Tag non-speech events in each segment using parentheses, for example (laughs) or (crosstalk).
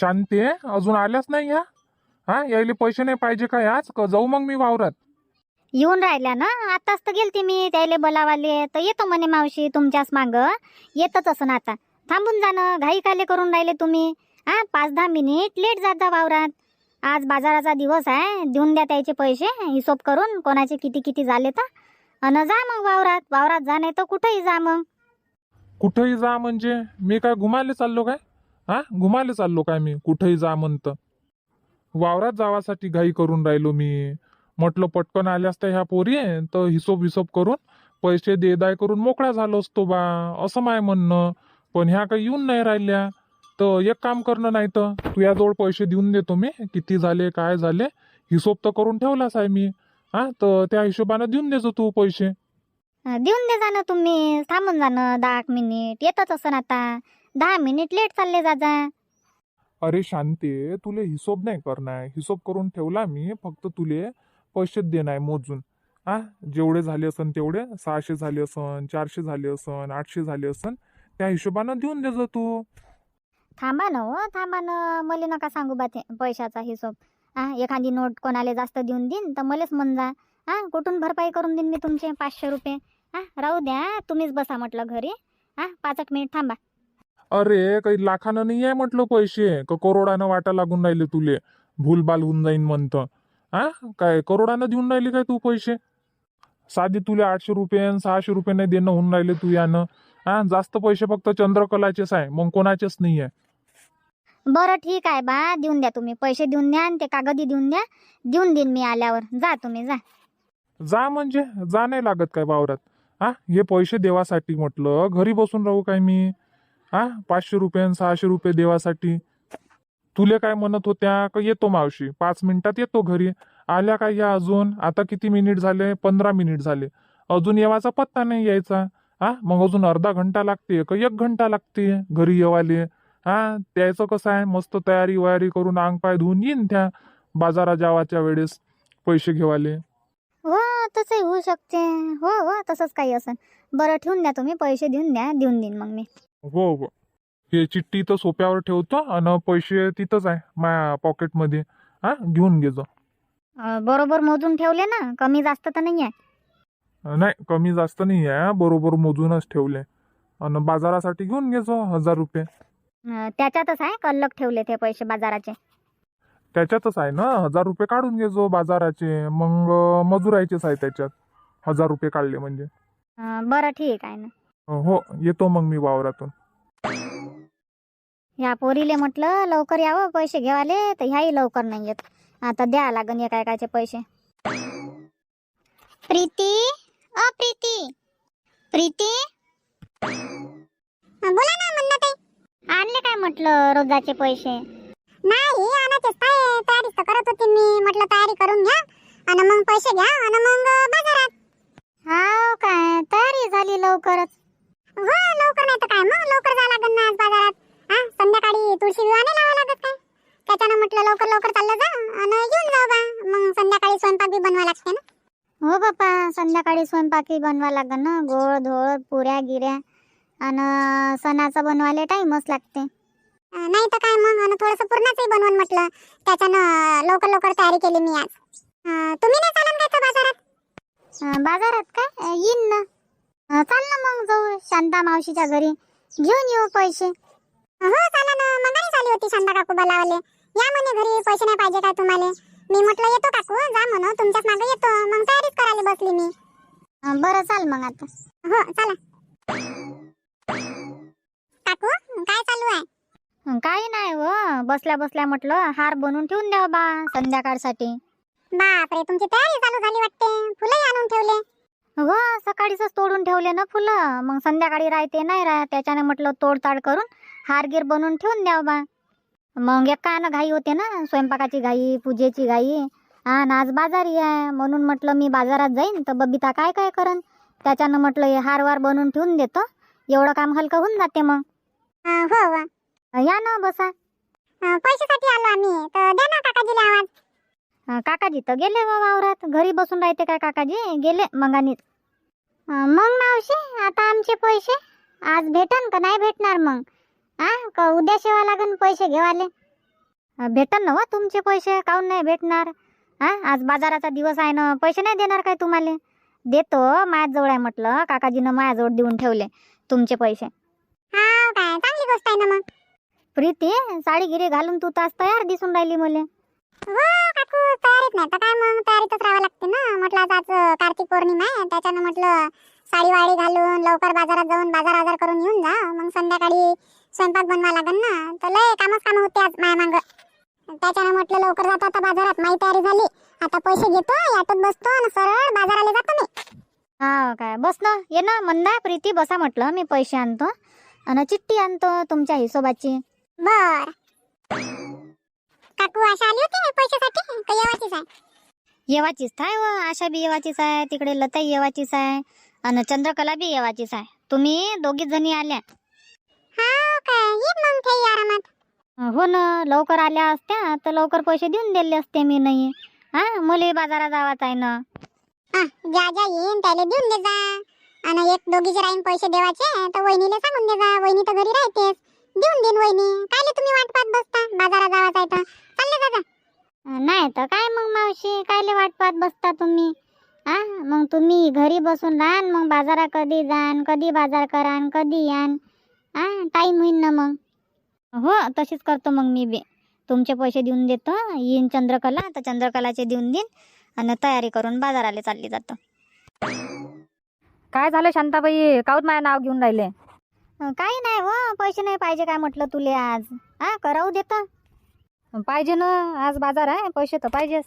शांती आहे? अजून आल्याच नाही या? हा यायले पैसे नाही पाहिजे काय आज? का जाऊ मग मी वावरात. येऊन राहिल्या ना? आताच तर गेलती मी त्याले बोलावाले. तर येतो म्हणे मावशी तुमच्याच माग. येतच असं आता. थांबून जाणं घाई काले करून राहिले तुम्ही. हा पाच दहा मिनिट लेट जात जा वावरात. आज बाजाराचा दिवस आहे देऊन द्या त्याचे पैसे हिशोब करून कोणाचे किती किती झाले तर. अन जा मग वावरात. वावरात जा नाही तर कुठेही जा मग. कुठेही जा म्हणजे? मी काय घुमायला चाललो काय? हा घुमायला चाललो काय मी? कुठेही जा म्हणतं. वावरात जावासाठी घाई करून राहिलो मी. म्हटलं पटकन आल्यास तर ह्या पोरी तर हिशोब हिशोब करून पैसे देदाय करून मोकळा झालो असतो बा. असं माय म्हणणं. पण ह्या काही येऊन नाही राहिल्या. तर एक काम करणं नाही तर तू याजवळ पैसे देऊन देतो मी. किती झाले काय झाले हिशोब तर करून ठेवलाच आहे मी. हा तर त्या हिशोबानं देऊन देतो तू पैसे. देऊन दे जाणं तुम्ही. थांबून जाणं दहा मिनिट. येतच असं आता. दहा मिनिट लेट चालले जा जा अरे शांते तुले हिशोब नाही करणार. हिशोब करून ठेवला मी फक्त तुले पैसे देणार मोजून. हा जेवढे झाले असन तेवढे सहाशे झाले असन चारशे झाले असन आठशे झाले असन त्या हिशोबानं देऊन दे जा तू. थांबा ना हो थांबा ना. मला नका सांगू बा ते पैशाचा हिशोब. हा एखादी नोट कोणाला जास्त देऊन देईन तर मलाच म्हण जा. हा कुठून भरपाई करून देईन मी तुमचे पाचशे रुपये? हा राहू द्या तुम्हीच बसा म्हटलं घरी. हा पाच एक मिनिट थांबा. अरे काही लाखानं नाही आहे म्हटलं पैसे. का करोडानं वाटा लागून राहिले तुले. भूलबाल होऊन जाईन म्हणतं. हा काय करोडानं देऊन राहिले काय तू पैसे? साधी तुले आठशे रुपये सहाशे रुपये नाही देणं होऊन राहिले तू यानं. हा जास्त पैसे फक्त चंद्रकलाचेच आहे. मग कोणाचेच नाही आहे बरं ठीक आहे बा. देऊन द्या तुम्ही. पैसे देऊन द्या आणि ते कागदी देऊन द्या. देऊन देईन मी आल्यावर. जा तुम्ही जा. जा म्हणजे? जा नाही लागत काय वावरात. हा हे पैसे देवासाठी म्हटलं. घरी बसून राहू काय मी? हा? पाचशे रुपये अन सहाशे रुपये देवासाठी. तुले काय म्हणत होत्या? का येतो मावशी? पाच मिनिटात येतो घरी. आल्या काय या अजून? आता किती मिनिट झाले? पंधरा मिनिट झाले. अजून येवाचा पत्ता नाही यायचा. हा? मग अजून अर्धा घंटा लागते का? एक घंटा लागते घरी येवाले. हा? त्याचं कसं आहे? मस्त तयारी वयारी करून अंग पाय धुवून येईन त्या बाजारात जावाच्या वेळेस पैसे घेवाले. हो तसंही होऊ शकते. हो हो तसंच काही असेल बरं ठेवून द्या तुम्ही. पैसे देऊन द्या. देऊन देईन मग मी. हो हो. हे चिठ्ठी तर सोप्यावर ठेवतो आणि पैसे तिथंच आहे माझ्या पॉकेटमध्ये हा घेऊन अं, बरोबर मोजून ठेवले ना? कमी जास्त तर नाही आहे नाही कमी जास्त नाही आहे बरोबर मोजूनच ठेवले. आणि बाजारासाठी घेऊन घेजो हजार रुपये. अं, त्याच्यातच आहे कल्लक ठेवले ते पैसे बाजाराचे? त्याच्यातच आहे ना? हजार रुपये काढून घेजो बाजाराचे. मग मजुरायचेच आहे त्याच्यात. हजार रुपये काढले म्हणजे. अं, बरं ठीक आहे ना. हो येतो मग मी वावरातून. ह्या पोरीले म्हटलं लवकर यावं पैसे घेवाले तर ह्याही लवकर नाही येत. आता द्या लागन एका एकाचे पैसे. प्रीती? अ प्रीती? प्रीती? बोला ना म्हणत आणले काय म्हटलं रोजाचे पैसे? नाही आणायचेच काय तयारी तर करत होती मी. म्हटलं तयारी करून घ्या आणि मग पैसे घ्या आणि मग बाजारात. हाव काय तयारी झाली लवकरच. हो लवकर नाही तर काय? मग लवकर जा लागेल ना आज बाजारात. हा संध्याकाळी तुळशी विवाह नाही लावा लागत काय? त्याच्यानं म्हटलं लवकर लवकर चाललं जा आणि येऊन जाऊ बा. मग संध्याकाळी स्वयंपाक बी बनवा लागते ना. हो बापा संध्याकाळी स्वयंपाकी बनवा लागन ना. गोड धोड पुऱ्या गिऱ्या. आणि सणाचा बनवायला टाइमच लागते. नाही तर काय मग? थोडंसं पूर्णाचंही बनवून म्हटलं. त्याच्यानं लवकर लवकर तयारी केली मी आज. तुम्ही नाही चालन काय बाजारात? बाजारात काय? येईन ना. चाल ना मग जाऊ शांता मावशीच्या घरी. घेऊन येऊ पैसे. हो चाला ना. मगारी चालली होती शांता काकू बोलावले. या म्हणे घरी पैसे नाही पाहिजे का तुम्हाला? मी म्हटलं येतो काकू जा म्हणू. तुमच्याच मागे येतो. मग तयारीच करायला बसली मी. अं, बरं चाल मग आता. हो चला. काकू काय चालू आहे? काही नाही व. बसल्या बसल्या म्हटलं हार बनवून ठेवून द्या बा संध्याकाळसाठी. बापरे तुमची तयारी चालू झाली वाटते. फुलंही आणून ठेवले. हो सकाळीच तोडून ठेवले ना फुलं. मग संध्याकाळी राहते नाही राहत. त्याच्याने म्हटलं तोडताड करून हारगीर बनवून ठेवून द्याव बा. मग एकानं घाई होते ना स्वयंपाकाची घाई पूजेची घाई. हा ना आज बाजारी आहे. म्हणून म्हटलं मी बाजारात जाईन तर बबिता काय काय करन? त्याच्यानं म्हटलं हे हार वार बनवून ठेवून देतो. एवढं काम हलकं होऊन जाते मग. हो वा. या ना बसा. पैशासाठी आलो आम्ही. तर द्या ना काकाजी तर गेले बा वावरात. घरी बसून राहते काय काकाजी? गेले मंगानीत मग मावशी आता आमचे पैसे? आज भेटन का नाही भेटणार मग? आ का उद्या शेवा लागन पैसे घेवाले भेटन ना व तुमचे पैसे काहून नाही भेटणार? हा आज बाजाराचा दिवस आहे ना पैसे नाही देणार काय तुम्हाला? देतो माझ्याजवळ आहे म्हटलं काकाजीनं माझ्याजवळ देऊन ठेवले तुमचे पैसे. हा काय चांगली गोष्ट आहे ना मग. प्रीती साडी गिरी घालून तू तास तयार दिसून राहिली मुले. हो काकू तयारीत नाही. तर काय मग तयारीतच राहावं लागते ना. म्हटलं आज आज कार्तिक पौर्णिमा आहे. त्याच्यानं म्हटलं साडी वाडी घालून लवकर बाजारात जाऊन बाजार आजार करून येऊन जा. मग संध्याकाळी स्वयंपाक बनवा लागन ना. तर लय कामच काम होते आज माया मांग. त्याच्यानं म्हटलं लवकर जातो आता बाजारात. माही तयारी झाली. आता पैसे घेतो बसतो आणि सरळ बाजाराला जातो मी. हा काय? बस ना. ये ना मंदा प्रीती बसा म्हटलं. मी पैसे आणतो आणि चिठ्ठी आणतो तुमच्या हिशोबाची. बर. काकू आशा आली होती पैशासाठी? का येवाचीच आहे? येवाचीच आहे व आशा बी येवाचीच आहे तिकडे लताई येवाचीच आहे आणि चंद्रकला बी येवाचीच आहे. तुम्ही दोघी जणी आल्या. हा काय येत मग काही आरामात. हो ना लवकर आल्या असत्या तर लवकर पैसे देऊन दिले असते मी नाही. हा मुली बाजारात जावाच आहे ना. हा, ज्या ज्या येईन त्याला देऊन दे जा. आणि एक दोघीचे राहीन पैसे देवाचे तर वहिनीला सांगून दे जा. वहिनी तर घरी राहतेच. देऊन देईन वहिनी. कायले तुम्ही वाट पाहत बसता? बाजारात जावाच आहे तर. चालले जा जा. नाही तर काय मग मावशी? कायले वाट पाहत बसता तुम्ही? हा मग तुम्ही घरी बसून राहान मग बाजारात कधी जाण कधी बाजार करान कधी यान? हा टाईम होईन ना मग. हो तशीच करतो मग मी बी. तुमचे पैसे देऊन देतो. येईन चंद्रकला तर चंद्रकलाचे देऊन देईन आणि तयारी करून बाजाराला चालली जातो. काय झालं शांताबाई? काऊत माझं नाव घेऊन राहिले? काही नाही हो पैसे नाही पाहिजे काय म्हटलं तुले आज. हा करावू देतं. पाहिजे ना आज बाजार आहे पैसे तर पाहिजेच.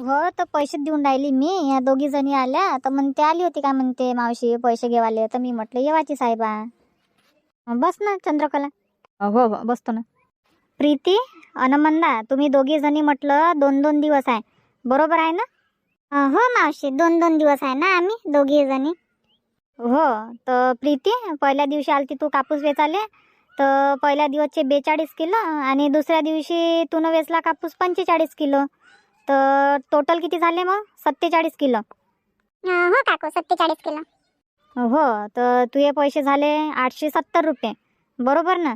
हो तर पैसे देऊन राहिली मी या दोघी जणी आल्या तर म्हणते आली होती का म्हणते मावशी पैसे घेवाले तर मी म्हटलं येवाची साहेबा. बस ना चंद्रकला. हो हो बसतो ना. प्रीती अनमंदा तुम्ही दोघी जणी म्हटलं दोन दोन दिवस आहे. बरोबर आहे ना? अं, हो मावशी दोन दोन दिवस आहे ना आम्ही दोघी जणी. हो तर प्रीती पहिल्या दिवशी आलती तू कापूस वेचाले तर पहिल्या दिवसचे बेचाळीस किलो आणि दुसऱ्या दिवशी तू वेचला कापूस पंचेचाळीस किलो. तर टोटल किती झाले मग? सत्तेचाळीस किलो. हो काकू सत्तेचाळीस किलो. हो तर तुझे पैसे झाले आठशे सत्तर रुपये. बरोबर ना?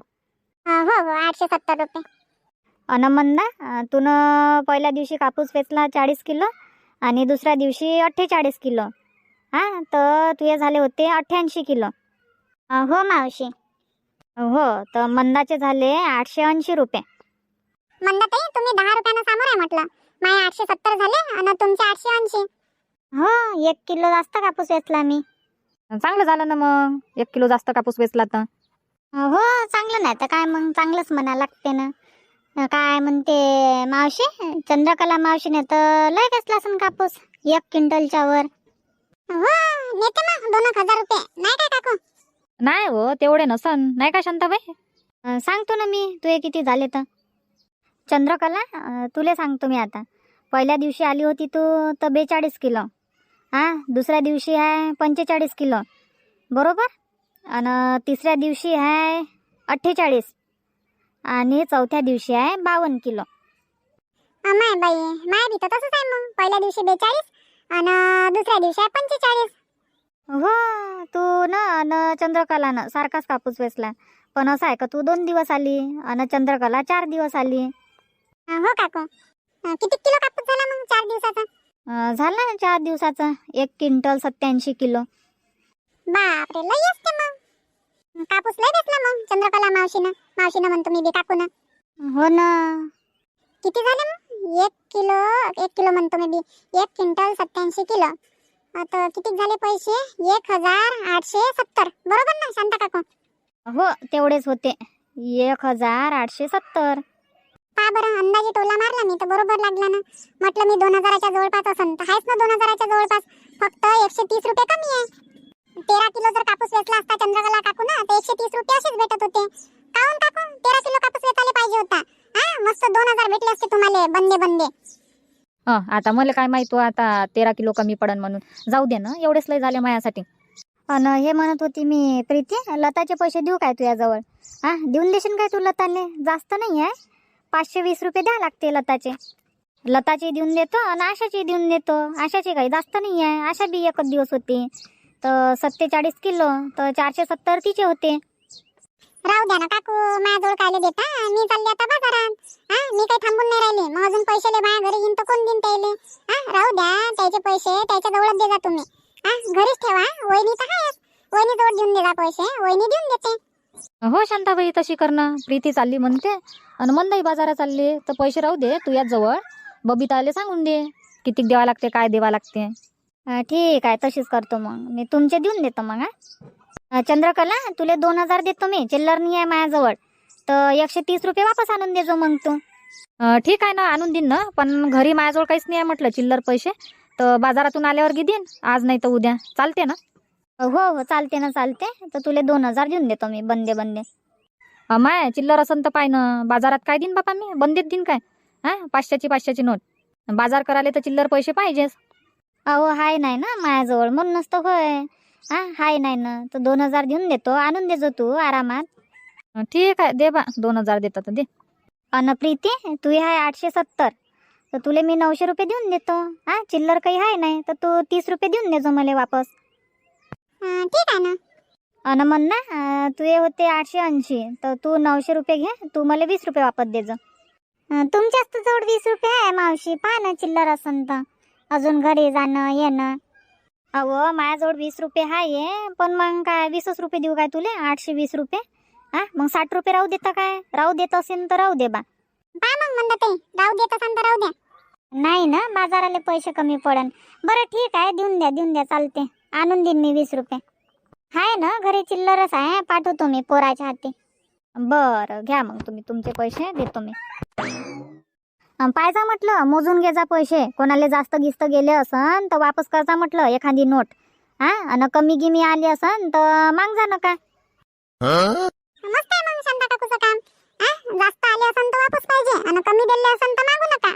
हो हो आठशे सत्तर रुपये. अनमंदा तुनं पहिल्या दिवशी कापूस वेचला चाळीस किलो आणि दुसऱ्या दिवशी अठ्ठेचाळीस किलो. हां तर तुझे झाले होते अठ्ठ्याऐंशी किलो. हो मावशी. हो तर मंदाचे झाले आठशे ऐंशी रुपये. मंदाताई तुम्ही दहा रुपयानं समोर आहे म्हटलं. माझे आठशे सत्तर झाले आणि तुमचे आठशे ऐंशी. हो एक किलो जास्त कापूस वेचला मी. चांगलं झालं ना मग. एक किलो जास्त कापूस वेचला तर. हो चांगलं नाही तर काय मग? चांगलंच म्हणा लागते ना. अं, काय म्हणते मावशी? चंद्रकला मावशीने तर लय कसला असन कापूस एक क्विंटलच्या वर. हो नेते मग दोन एक हजार रुपये. नाही काय काकू? नाही हो तेवढे नसन. नाही का शांताबाई? अं, सांगतो ना मी तुझे किती झाले तर. चंद्रकला अं, तुले सांगतो मी आता. पहिल्या दिवशी आली होती तू तर बेचाळीस किलो. हां दुसऱ्या दिवशी आहे पंचेचाळीस किलो. बरोबर? आणि तिसऱ्या दिवशी आहे अठ्ठेचाळीस. आणि चौथ्या दिवशी आहे बावन्न किलो. माय बाई माय बी तर तसंच आहे मग. पहिल्या दिवशी बेचाळीस आणि दुसऱ्या दिवशी आहे पंचेचाळीस. हो तू ना न चंद्रकलानं सारखाच कापूस वेचला. पण असं आहे का तू दोन दिवस आली आणि चंद्रकला चार दिवस आली? हो काकू. अं, किती किलो कापूस झाला मग चार दिवसाचा? अं, झाला ना चार दिवसाचा. एक क्विंटल सत्याऐंशी किलो. बापरे लई असते मग. कापूस लय बेसला मग चंद्रकला मावशीनं. मावशीनं म्हणतो मी बी काकून. हो ना. किती झाले मग? एक किलो एक किलो म्हणतो मी बी. एक क्विंटल सत्याऐंशी किलो. आता किती झाले पैसे? एक हजार आठशे सत्तर. बरोबर ना शांता काकू? हो तेवढेच होते. एक हजार आठशे सत्तर. पहा बरं अंदाजे टोला मारला मी तर बरोबर लागला ना. म्हटलं मी दोन हजाराच्या जवळपास असन तर आहेच ना दोन हजाराच्या जवळपास. फक्त एकशे तीस रुपये कमी आहे. तेरा किलो जर कापूस वेचला असता चंद्रकला काकू ना तर एकशे तीस रुपये असेच भेटत होते. काहून काकू? तेरा किलो कापूस वेचायला पाहिजे होता. हा मस्त दोन हजार भेटले असते तुम्हाला बंदे बंदे. हं आता मला काय माहीत हो आता तेरा किलो कमी पडन म्हणून. जाऊ दे ना एवढेच लय झाले माझ्यासाठी. अन हे म्हणत होती मी प्रीती लताचे पैसे देऊ काय तुझ्याजवळ हा देऊन देशील काय तू लताले? जास्त नाही आहे. पाचशे वीस रुपये द्या लागते लताचे. लताचे देऊन देतो आणि आशाचे देऊन देतो. आशाचे काही जास्त नाही आहे. आशा बी एकच दिवस होती. तर सत्तेचाळीस किलो तर चारशे सत्तर तिचे होते. राहू द्या ना काकू माझ्याजवळ कायले देता मी चालले आता बाजारात. हा मी काही थांबून नाही राहिले. मग अजून पैसे ले माझ्या घरी येईन तर कोण दिन त्याले? हा राहू द्या त्याचे पैसे त्याच्या जवळच दे जा तुम्ही. हा घरीच ठेवा वहिनी तर हा वहिनी जवळ देऊन दे जा पैसे वहिनी देऊन देते. हो शांताबाई तशी करणं. प्रीती चालली म्हणते. आणि मंदाई बाजारात चालली तर पैसे राहू दे तू याच जवळ. बबिताले सांगून दे किती द्यावा लागते काय द्यावा लागते. ठीक आहे तशीच करतो मग. मी तुमचे देऊन देतो मग हा. चंद्रकला तुले दोन हजार देतो मी. चिल्लर नाही आहे माझ्याजवळ. तर एकशे तीस रुपये वापस आणून देजो मग तू. ठीक आहे ना आणून देईन ना. पण घरी माझ्याजवळ काहीच नाही आहे म्हटलं चिल्लर पैसे. तर बाजारातून आल्यावर देईन. आज नाही तर उद्या. चालते ना? हो हो चालते ना चालते. तर तुले दोन हजार देऊन देतो मी बंदे बंदे. अमाय चिल्लर असन तर पाय ना. बाजारात काय देईन बापा मी? बंदीत देईन काय? हा? पाचशेची पाचशेची नोट. बाजार करायला तर चिल्लर पैसे पाहिजेच. अहो हाय नाही ना माझ्याजवळ. म्हणूनच तर होय. हा हाय नाही ना तर दोन हजार देऊन देतो. आणून देजो तू आरामात. ठीक आहे दे बा. दोन हजार देतात दे. अन प्रीती तू आहे आठशे सत्तर. तर तुले मी नऊशे रुपये देऊन देतो. हा चिल्लर काही आहे नाही तर तू तीस रुपये देऊन देजो मला वापस. अं, ठीक आहे ना. अन म्हण ना अं, तुझे होते आठशे ऐंशी. तर तू नऊशे रुपये घे तू मला वीस रुपये वापस देजो अं, तुमच्याच तर जवळ वीस रुपये आहे मावशी. पहा ना चिल्लर असन तर. अजून घरी जाणं येणं. अहो माझ्याजवळ वीस रुपये आहे पण मग काय वीसच रुपये देऊ काय तुले? आठशे वीस रुपये? हा? मग साठ रुपये राहू देता काय? राहू देत असेल तर राहू दे बा. मग ते राहू देत असाल तर राहू द्या. नाही ना बाजाराले पैसे कमी पडन. बरं ठीक आहे देऊन द्या देऊन द्या चालते. आणून देईन मी वीस रुपये. आहे ना घरी चिल्लरच आहे पाठवतो मी पोराच्या हाती. बरं घ्या मग तुम्ही तुमचे पैसे देतो मी. अं, पाहिजा म्हटलं मोजून घे जा पैसे. कोणाला जास्त गिस्त गेले असन तर वापस करजा म्हटलं एखादी नोट. हा? आणि कमी गिमी आली असन तर माग जा नका. मस्त आहे मग शांता काकूचं काम. हा? जास्त आले असन तर वापस पाहिजे. आणि कमी दिले असन तर मागू नका.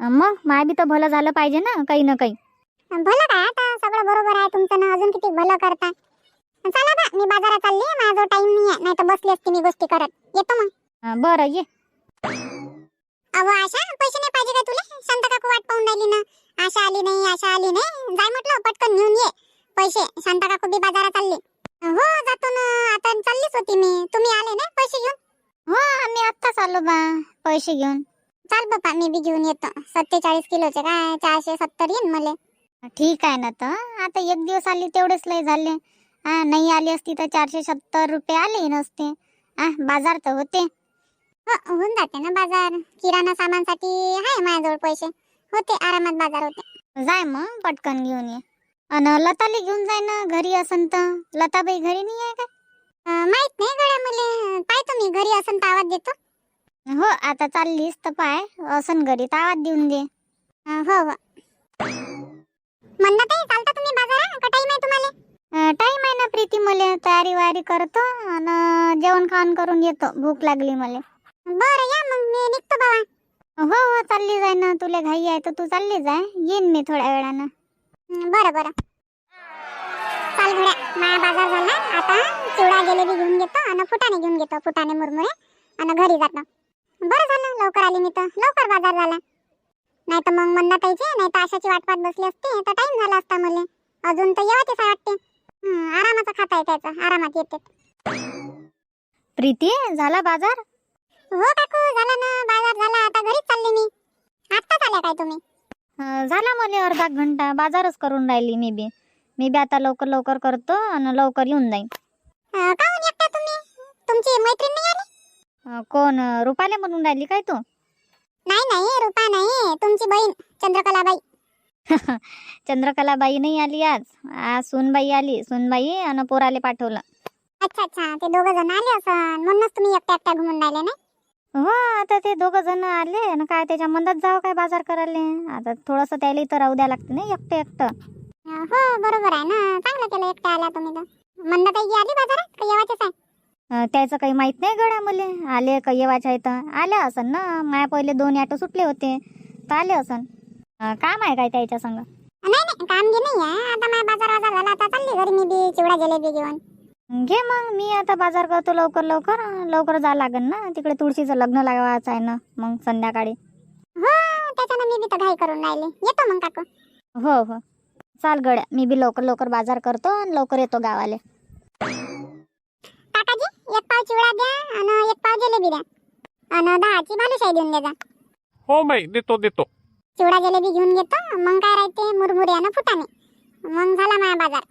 मग माय बी तर भलं झालं पाहिजे ना काही ना काही. भलं काय आता सगळं बरोबर आहे तुमचं ना अजून किती भलं करता. चला बा मी बाजारात चालली माझा टाइम नाही आहे नाही तर बसली असती मी गोष्टी करत. येतो मग. बरं ये. अहो आशा पैसे नाही पाहिजे का तुला? शांता काकू वाट पाहून राहिली ना. आशा आली नाही आशा आली नाही. जाय म्हटलं पटकन घेऊन ये. पैसे. शांता काकू बी बाजारात चालली हो जातो ना. आता चाललीच होती मी. तुम्ही आले ना पैसे घेऊन? हो आम्ही आत्ताच आलो बा. पैसे घेऊन. चाल बापा मी बी घेऊन येतो. सत्तेचाळीस किलोचे काय? चारशे सत्तर येईन मला. ठीक आहे ना तर. आता एक दिवस आली तेवढेच लय झाले. नाही आली असती तर चारशे सत्तर रुपये आले नसते. हा बाजार तर होते. होऊन जाते ना बाजार. किराणा सामानसाठी आहे माझ्याजवळ पैसे. होते आरामात बाजार होते. जाय मग पटकन घेऊन ये. अन लताली घेऊन जाय ना घरी असन तर. लताबाई घरी नाही आहे का? माहीत नाही गड्या मला. पाय तुम्ही घरी असन तर आवाज देतो. हो आता चाललीस तर पाय. असन घरी तर आवाज देऊन दे. हो हो. म्हणणं ताई चालता तुम्ही बाजारात? का टाईम आहे तुम्हाला? टाइम आहे ना प्रीती मले. तयारी वारी करतो. आणि जेवण खावण करून येतो. भूक लागली मला. बरं या मग मी निघतो बाबा. हो हो चालली जाय ना तुला घाई आहे तर तू चालली जाय. येईन मी थोड्या वेळानं. बरं बरं. चाल घड्या माया बाजार झाला. आता चिवडा जिलेबी घेऊन घेतो आणि फुटाणे घेऊन घेतो फुटाणे मुरमुरे आणि घरी जातो. बरं झालं लवकर आली मी तर. लवकर बाजार झाला. नाही तर मग म्हणत नाही तर आशाची वाट पाहत बसली असती. तर टाइम झाला असता मला. अजून तर येवाचीच आहे वाटते. हं, आरामाचा खाता आहे त्याचा आरामात येते. प्रीती झाला बाजार? हो काकू झाला ना. बाजार झाला. आता घरीच चालली मी. आत्ताच आल्या काय तुम्ही? अं, झाला मला अर्धा घंटा. बाजारच करून राहिली मी बी. मी बी आता लवकर लवकर करतो आणि लवकर येऊन जाईन. अं, काहून एकटा तुम्ही? तुमची मैत्रीण नाही आली? अं, कोण? अं, रुपाले म्हणून राहिली काय तू? नाही नाही. रुपा नाही. तुमची बहीण चंद्रकलाबाई. (laughs) चंद्रकलाबाई नाही आली आज. आज सुनबाई आली. सुनबाई आणि पोराले पाठवलं. अच्छा अच्छा. ते दोघं जण आले असं. म्हणूनच तुम्ही एकट्या एकट्या घुमून राहिले ना हो आता ते दोघं जण आले आणि काय त्याच्या मधात जावं काय बाजार करायला? आता थोडंसं त्याला इथं राहू द्या लागते ना एकटं एकटं. हो बरोबर आहे ना. चांगलं केलं एकट्या आल्या तुम्ही तर. मंदाताई आली बाजारात? का येवाचेच आहे त्याचं काही माहीत नाही गड्या मले आले का येवाच्या इथं. आल्या असन ना? माया पहिले दोन ॲटो सुटले होते. तर आले असन काम आहे काय त्याच्या संग? नाही नाही काम घे नाही आहे. आता माझा बाजार बाजार झाला आता चालली घरी मी बी चिवडा जिलेबी घेऊन. घे मग मी आता बाजार करतो लवकर लवकर. लवकर जा लागन ना. तिकडे तुळशीचं लग्न लावायचं आहे ना मग संध्याकाळी. हो त्याच्यानं मी बी तर घाई करून राहिले. येतो मग काकू. हो हो. चाल गड्या मी बी लवकर लवकर बाजार करतो आणि लवकर येतो गावाले. काकाजी एक पाव चिवडा द्या आणि एक पाव जिलेबी द्या. आणि दहाची भालूशाही देऊन द्या हो बाई देतो देतो. चिवडा जिलेबी घेऊन घेतो मग काय राहते? मुरमुरे आणि फुटाणे. मग झाला माझा बाजार.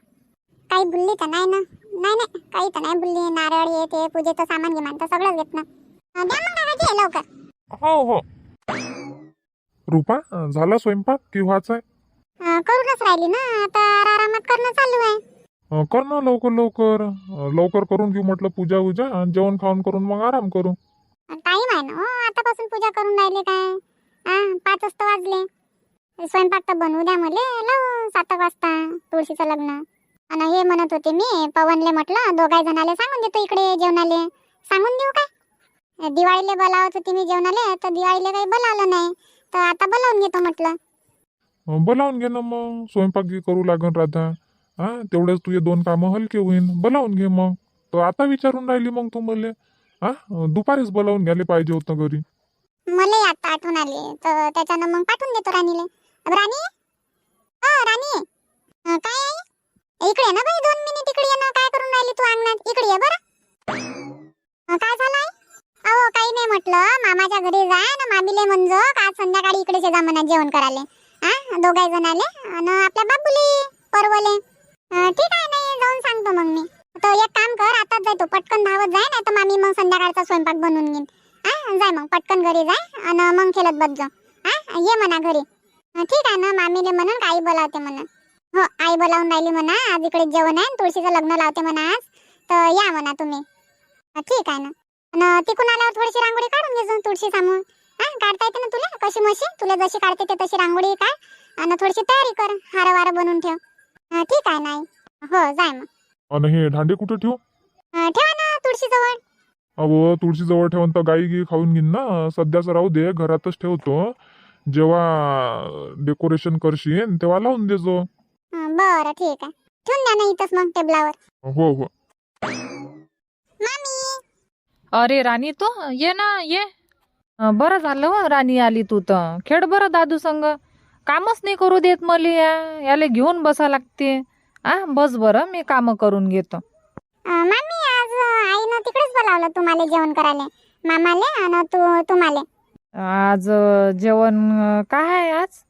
काही बुलली तर नाही ना. नाही नाही. काही तर नाही. बुल्ली नारळ हे ते पूजेचं सामान गिमान तर सगळंच घेत ना. द्या मग काकाजी लवकर. हो हो. रुपा झाला स्वयंपाक की व्हायचा आहे अं, करूनच राहिली ना. आता आरामात करणं चालू आहे. अं, कर ना लवकर लवकर. अं, लवकर करून घेऊ म्हटलं पूजा उजा. आणि जेवण खाऊन करून मग आराम करू. टाईम आहे ना हो. आतापासून पूजा करून राहिले काय? हा पाच वाजता वाजले. स्वयंपाक तर बनवू द्या मले लावू सात वाजता तुळशीचं लग्न. आणि हे म्हणत होते मी पवनले म्हटलं दोघाही जणाले सांगून देतो इकडे जेवणाले. सांगून देऊ काय? दिवाळीले बोलावत होती मी जेवणाले तर दिवाळीले काही बोलावलं नाही. तर आता बोलावून घेतो म्हटलं. बोलावून घे ना मग स्वयंपाक करू लागन राधा. हा तेवढेच तुझे दोन कामं हलके होईन. बोलावून घे मग. तर आता विचारून राहिली मग तू मले. हा दुपारीच बोलावून घ्यायला पाहिजे होतं घरी. मला आता आठवण आली. तर त्याच्यानं मग पाठवून देतो राणीले. राणी? राणी? काय इकडे ये ना बाई दोन मिनिट इकडे ये ना. काय करून राहिली तू अंगणात? इकडे ये बरं. अं, काय झालंय? अहो काही नाही म्हटलं. मामाच्या घरी जा ना मामीले म्हणजो का आज संध्याकाळी इकडे जा म्हणा जेवण करायले. हा दोघाही जण आले. आणि आपल्या बाबूले परवले. अं, ठीक आहे नाही जाऊन सांगतो मग मी. तर एक काम कर आताच जाय तू. पटकन धावत जाय नाही तर मामी मग संध्याकाळचा स्वयंपाक बनवून घेईन. हा जाय मग पटकन घरी जाय. आणि मग खेळत बस जा हा ये म्हणा घरी. अं, ठीक आहे ना मामीले म्हणून काही बोलावते म्हणून. हो आई बोलावून राहिली म्हणा आज इकडे जेवण आहे तुळशीचं लग्न लावते म्हणा आज. तर या म्हणा तुम्ही. ठीक आहे ना. आणि तिकून आल्यावर थोडीशी रांगोळी काढून घे तुळशी समोर हा काढता येते ना तुला? कशी मशी? तुला जशी काढते ते तशी रांगोळी काढ. आणि थोडीशी तयारी कर. हार वार बनवून ठेव. ठीक आहे ना हो जाय मग. आणि हे भांडे कुठे ठेवू? ठेवा ना तुळशी जवळ अहो तुळशी जवळ ठेवून तर गाई गी खाऊन घेईन ना. सध्याच राहू दे घरातच ठेवतो. जेव्हा डेकोरेशन करशील तेव्हा लावून देजो. बरं ठीक आहे. ठेवून द्या ना इथंच मग टेबलावर. हो हो. मामी अरे राणी तू? ये ना ये. अं, बरं झालं हो राणी आली तू तर. खेळ बरं दादू संग. कामच नाही करू देत मला या. याले घेऊन बसा लागते. आ बस बरं मी कामं करून घेतो. अं, मामी आज अं, आईनं तिकडेच बोलावलं तुम्हाला जेवण करायला. मामाले आणि तू तुम्हाला. आज अं, जेवण अं, काय आहे आज?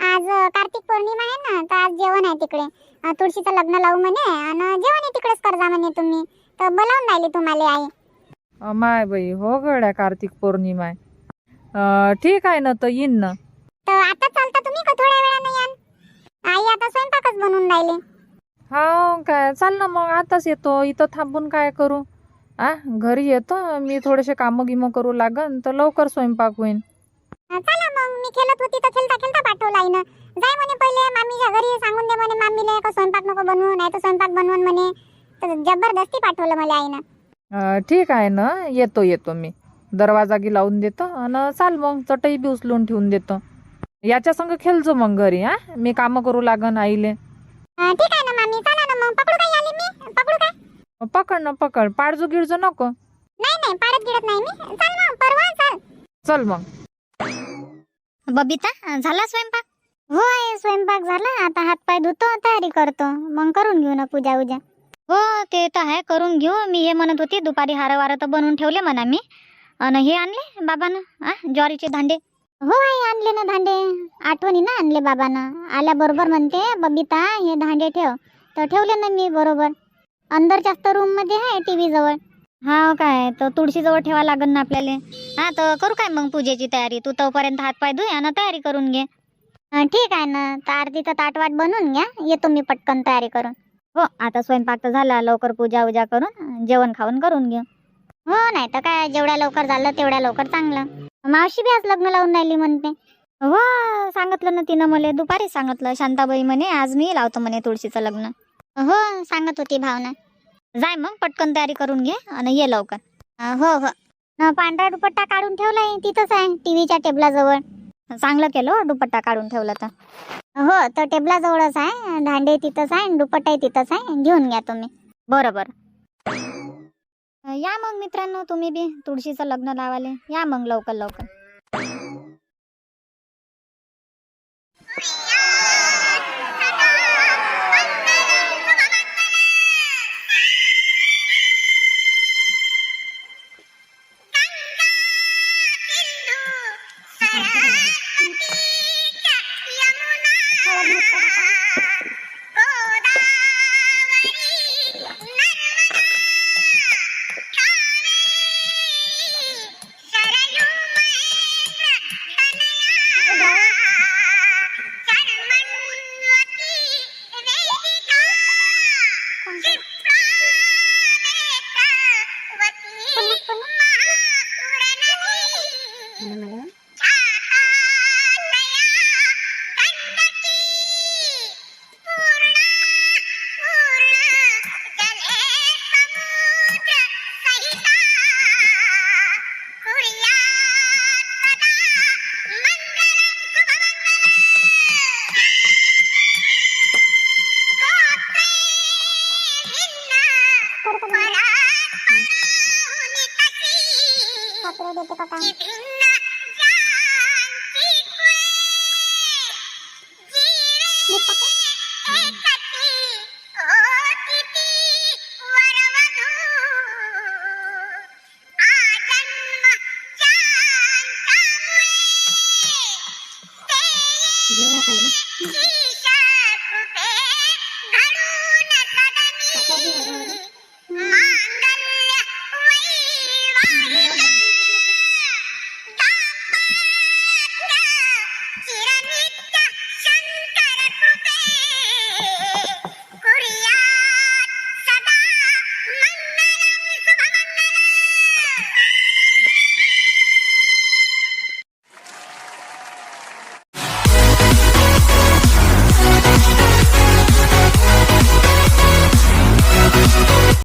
आज कार्तिक पौर्णिमा आहे ना तर आज जेवण आहे तिकडे. तुळशीचं लग्न लावू म्हणे आणि जेवण तिकडेच करजा म्हणे तुम्ही. तर बोलावून राहिली तुम्हाला आई. माय बाई हो गड्या कार्तिक पौर्णिमा आहे. अं, ठीक आहे ना तर येईन ना. तर आता चालता तुम्ही का थोड्या वेळानं याल आई आता स्वयंपाकच बनवून राहिली. हो काय चाल ना मग आताच येतो. इथं थांबून काय करू? आ घरी येतो. मी थोडेसे कामं गिमं करू लागन तर लवकर स्वयंपाक होईन. अं, चला मी खेळत होती तर खेळता खेळता पाठवलं आईनं. जाय म्हणे पहिले मामीच्या घरी सांगून दे म्हणे मामीले का स्वयंपाक नको बनवू नाही तर स्वयंपाक बनवून म्हणे. तर जबरदस्ती पाठवलं मला आईनं. अं, ठीक आहे ना येतो येतो मी. दरवाजा गी लावून देतो आणि चाल मग चटई बी उचलून ठेवून देतो. याच्या संग खेळचो मग घरी हा? मी कामं करू लागन आईले. अं, ठीक आहे ना मामी चला ना मग. पकडू काय आली मी? पकडू काय? पकड ना पकड. पाडजो गिळजो नको. नाही नाही पाडत गिळत नाही मी. चल मग परवा चल. चल मग. बबिता झाला स्वयंपाक? हो आहे स्वयंपाक झाला. आता हात पाय धुतो तयारी करतो. मग करून घेऊ ना पूजा उजा. हो ते तर आहे. करून घेऊ. मी हे म्हणत होती दुपारी हार वार तर बनवून ठेवले म्हणा मी. आणि हे आणले बाबानं आ ज्वारीचे दांडे हो आई आणले ना दांडे आठवणी ना आणले बाबानं. आल्याबरोबर म्हणते बबिता हे दांडे ठेव. तर ठेवले ना मी बरोबर. अंदरच्याच तर रूममध्ये आहे टीव्ही जवळ. हा काय तर तुळशी जवळ ठेवा लागन ना आपल्याला. हा तर करू काय मग पूजेची तयारी? तू तोपर्यंत हात पाय धुय आणि तयारी करून घे. अं, ठीक आहे ना. तर आरतीचं ताटवाट बनवून घ्या. येतो मी पटकन तयारी करून. हो आता स्वयंपाक तर झाला. लवकर पूजा उजा करून अं, जेवण खाऊन करून घेऊ हो नाही तर काय? जेवढ्या लवकर झालं तेवढ्या लवकर चांगलं. मावशी बी आज लग्न लावून राहिली म्हणते. हो सांगितलं ना तिनं मला. दुपारीच सांगितलं. शांताबाई म्हणे आज मी लावतो म्हणे तुळशीचं लग्न. हो सांगत होती भावना. जाय मग पटकन तयारी करून घे आणि ये लवकर. अं, हो हो. पांढरा दुपट्टा काढून ठेवलाय तिथंच आहे टीव्हीच्या टेबलाजवळ. चांगलं केलं हो, दुपट्टा काढून ठेवला तर. हो तर टेबलाजवळच आहे दांडे तिथंच आहे दुपट्टाही तिथंच आहे घेऊन घ्या तुम्ही. बरं बरं. या मग मित्रांनो तुम्ही बी तुळशीचं लग्न लावाले. या मग लवकर लवकर.